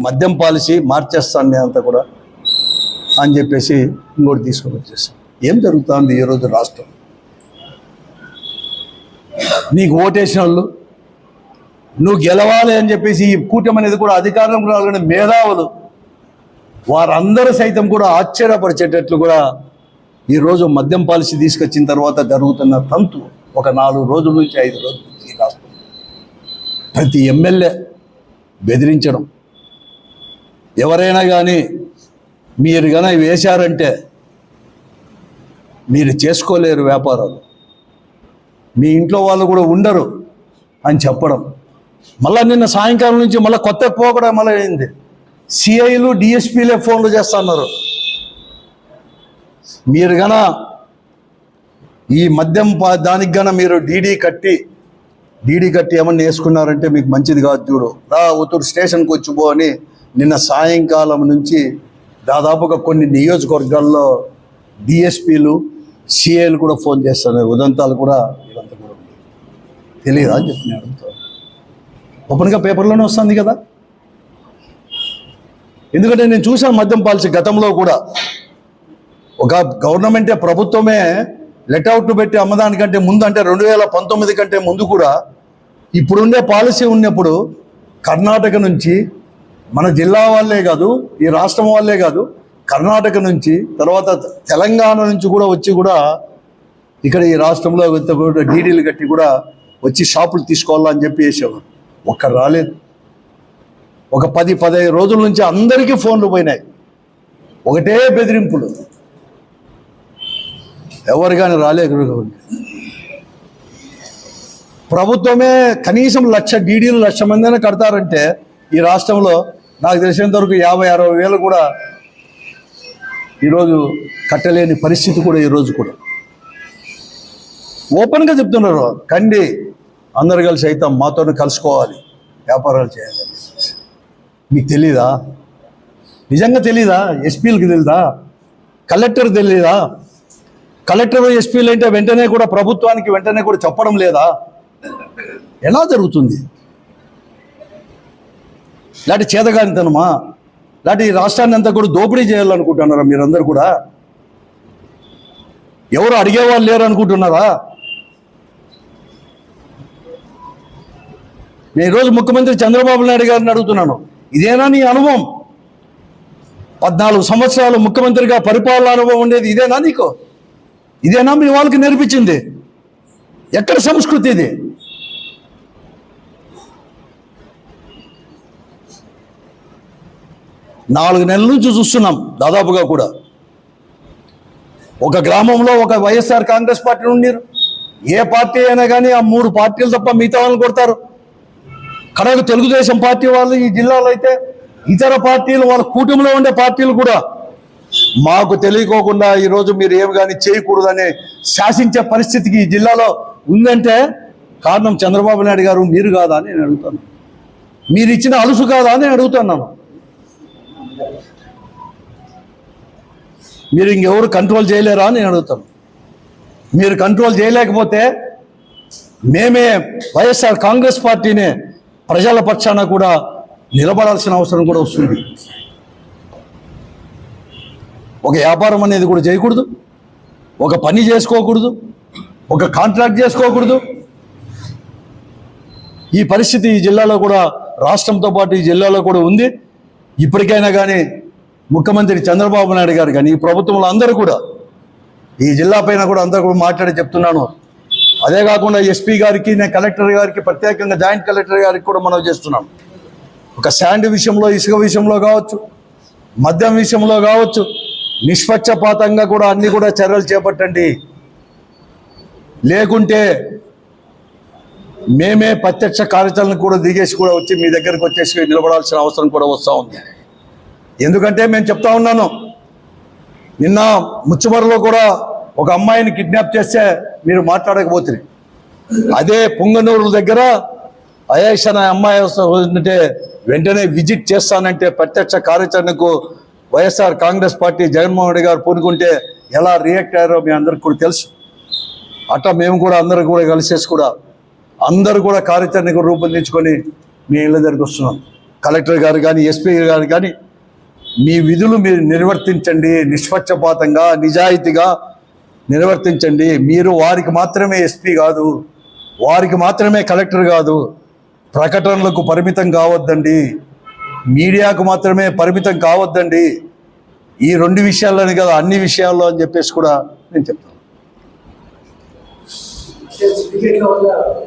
మద్యం పాలసీ మార్చేస్తాను నేనంతా అంతా కూడా అని చెప్పేసి ఇంకోటి తీసుకొని వచ్చేసాను ఏం జరుగుతుంది ఈరోజు రాష్ట్రం? నీకు ఓటేసిన వాళ్ళు నువ్వు గెలవాలి అని చెప్పేసి ఈ కూటమి అనేది కూడా అధికారంలో రావాలని మేధావులు వారందరూ సైతం కూడా ఆశ్చర్యపరిచేటట్లు కూడా ఈరోజు మద్యం పాలసీ తీసుకొచ్చిన తర్వాత జరుగుతున్న తంతు ఒక నాలుగు రోజుల నుంచి ఐదు రోజుల నుంచి ఈ రాష్ట్రం. ప్రతి ఎమ్మెల్యే బెదిరించడం ఎవరైనా కానీ మీరు కానీ వేశారంటే మీరు చేసుకోలేరు వ్యాపారాలు. మీ ఇంట్లో వాళ్ళు కూడా ఉండరు అని చెప్పడం. మళ్ళీ నిన్న సాయంకాలం నుంచి మళ్ళీ కొత్త పోకడం మళ్ళీ అయింది. సిఐలు డిఎస్పీలే ఫోన్లు చేస్తున్నారు. మీరు గన ఈ మద్యం దానికి గన మీరు డీడీ కట్టి డీడీ కట్టి ఏమన్నా వేసుకున్నారంటే మీకు మంచిది కాదు చూడు. రా ఉత్తూరు స్టేషన్కి వచ్చి పో అని నిన్న సాయంకాలం నుంచి దాదాపుగా కొన్ని నియోజకవర్గాల్లో డిఎస్పీలు సిఐలు కూడా ఫోన్ చేస్తున్నారు. ఉదంతాలు కూడా ఇదంతా కూడా తెలియదా అని చెప్పి నేను అడుగుతాను ఓపెన్గా పేపర్లోనే వస్తుంది కదా. ఎందుకంటే నేను చూశాను మద్యం పాలసీ గతంలో కూడా. ఒక గవర్నమెంటే ప్రభుత్వమే లెట్అవుట్ పెట్టి అమ్మదానికంటే ముందు అంటే రెండు వేల పంతొమ్మిది కంటే ముందు కూడా ఇప్పుడుండే పాలసీ ఉన్నప్పుడు కర్ణాటక నుంచి మన జిల్లా వాళ్ళే కాదు ఈ రాష్ట్రం వాళ్ళే కాదు కర్ణాటక నుంచి తర్వాత తెలంగాణ నుంచి కూడా వచ్చి కూడా ఇక్కడ ఈ రాష్ట్రంలో డీడీలు కట్టి కూడా వచ్చి షాపులు తీసుకోవాలని చెప్పి వేసేవారు ఒక్కరు రాలేదు. ఒక పది పదహైదు రోజుల నుంచి అందరికీ ఫోన్లు పోయినాయి. ఒకటే బెదిరింపులు. ఎవరు కానీ రాలేదు ప్రభుత్వమే కనీసం లక్ష డీడీలు లక్ష మందినే కడతారంటే ఈ రాష్ట్రంలో నాకు తెలిసినంత వరకు యాభై అరవై వేలు కూడా ఈరోజు కట్టలేని పరిస్థితి కూడా ఈరోజు కూడా. ఓపెన్గా చెప్తున్నారు కండి అందరు కలిసి అయితే మాతో కలుసుకోవాలి వ్యాపారాలు చేయాలి. మీకు తెలీదా? నిజంగా తెలీదా? ఎస్పీలకు తెలీదా? కలెక్టర్ తెలీదా? కలెక్టర్ ఎస్పీలు అంటే వెంటనే కూడా ప్రభుత్వానికి వెంటనే కూడా చెప్పడం లేదా? ఎలా జరుగుతుంది? లాంటి చేతగానితనమా? లాంటి ఈ రాష్ట్రాన్ని అంతా కూడా దోపిడీ చేయాలనుకుంటున్నారా మీరందరూ కూడా? ఎవరు అడిగేవాళ్ళు లేరు అనుకుంటున్నారా నేను ఈరోజు ముఖ్యమంత్రి చంద్రబాబు నాయుడు గారిని అడుగుతున్నాను. ఇదేనా నీ అనుభవం? పద్నాలుగు సంవత్సరాలు ముఖ్యమంత్రిగా పరిపాలన అనుభవం ఉండేది ఇదేనా నీకు? ఇదేనా మీ వాళ్ళకి నేర్పించింది? ఎక్కడ సంస్కృతి ఇది? నాలుగు నెలల నుంచి చూస్తున్నాం దాదాపుగా కూడా. ఒక గ్రామంలో ఒక వైఎస్ఆర్ కాంగ్రెస్ పార్టీ ఉండేరు. ఏ పార్టీ అయినా కానీ ఆ మూడు పార్టీలు తప్ప మిగతా వాళ్ళని కొడతారు. కనుక తెలుగుదేశం పార్టీ వాళ్ళు ఈ జిల్లాలో అయితే ఇతర పార్టీలు వాళ్ళ కూటమిలో ఉండే పార్టీలు కూడా. మాకు తెలియకోకుండా ఈరోజు మీరు ఏమి కానీ చేయకూడదని శాసించే పరిస్థితికి ఈ జిల్లాలో ఉందంటే కారణం చంద్రబాబు నాయుడు గారు మీరు కాదా అని నేను అడుగుతాను మీరు ఇచ్చిన అలుసు కాదా అని అడుగుతున్నాను. మీరు ఇంకెవరు కంట్రోల్ చేయలేరా అని నేను అడుగుతాను. మీరు కంట్రోల్ చేయలేకపోతే మేమే వైఎస్ఆర్ కాంగ్రెస్ పార్టీనే ప్రజల పక్షాన కూడా నిలబడాల్సిన అవసరం కూడా వస్తుంది. ఒక వ్యాపారం అనేది కూడా చేయకూడదు. ఒక పని చేసుకోకూడదు. ఒక కాంట్రాక్ట్ చేసుకోకూడదు. ఈ పరిస్థితి ఈ జిల్లాలో కూడా రాష్ట్రంతో పాటు ఈ జిల్లాలో కూడా ఉంది. ఇప్పటికైనా కానీ ముఖ్యమంత్రి చంద్రబాబు నాయుడు గారు కానీ ఈ ప్రభుత్వంలో అందరూ కూడా ఈ జిల్లా పైన కూడా అందరూ కూడా మాట్లాడి చెప్తున్నాను. అదే కాకుండా ఎస్పీ గారికి నేను కలెక్టర్ గారికి ప్రత్యేకంగా జాయింట్ కలెక్టర్ గారికి కూడా మనం చేస్తున్నాం ఒక శాండ్ విషయంలో ఇసుక విషయంలో కావచ్చు మద్యం విషయంలో కావచ్చు నిష్పక్షపాతంగా కూడా అన్ని కూడా చర్యలు చేపట్టండి. లేకుంటే మేమే ప్రత్యక్ష కార్యాచరణ కూడా దిగేసి కూడా వచ్చి మీ దగ్గరకు వచ్చేసి నిలబడాల్సిన అవసరం కూడా వస్తూ ఉంది. ఎందుకంటే మేము చెప్తా ఉన్నాను. నిన్న ముచ్చుమరలో కూడా ఒక అమ్మాయిని కిడ్నాప్ చేస్తే మీరు మాట్లాడకపోతుంది అదే పొంగనూరు దగ్గర అయేష్ అనే అమ్మాయి అంటే వెంటనే విజిట్ చేస్తానంటే ప్రత్యక్ష కార్యాచరణకు వైఎస్ఆర్ కాంగ్రెస్ పార్టీ జగన్మోహన్ రెడ్డి గారు పూనుకుంటే ఎలా రియాక్ట్ అయ్యారో మీ అందరికి కూడా తెలుసు. అట్లా మేము కూడా అందరూ కూడా కలిసేసి కూడా అందరూ కూడా కార్యాచరణకు రూపొందించుకొని మీ ఇళ్ళ దగ్గరికి వస్తున్నాం. కలెక్టర్ గారు కానీ ఎస్పీ గారు కానీ మీ విధులు మీరు నిర్వర్తించండి నిష్పక్షపాతంగా నిజాయితీగా నిర్వర్తించండి. మీరు వారికి మాత్రమే ఎస్పీ కాదు వారికి మాత్రమే కలెక్టర్ కాదు ప్రకటనలకు పరిమితం కావద్దండి. మీడియాకు మాత్రమే పరిమితం కావద్దండి. ఈ రెండు విషయాల్లోనే కదా అన్ని విషయాల్లో అని చెప్పేసి కూడా నేను చెప్తాను.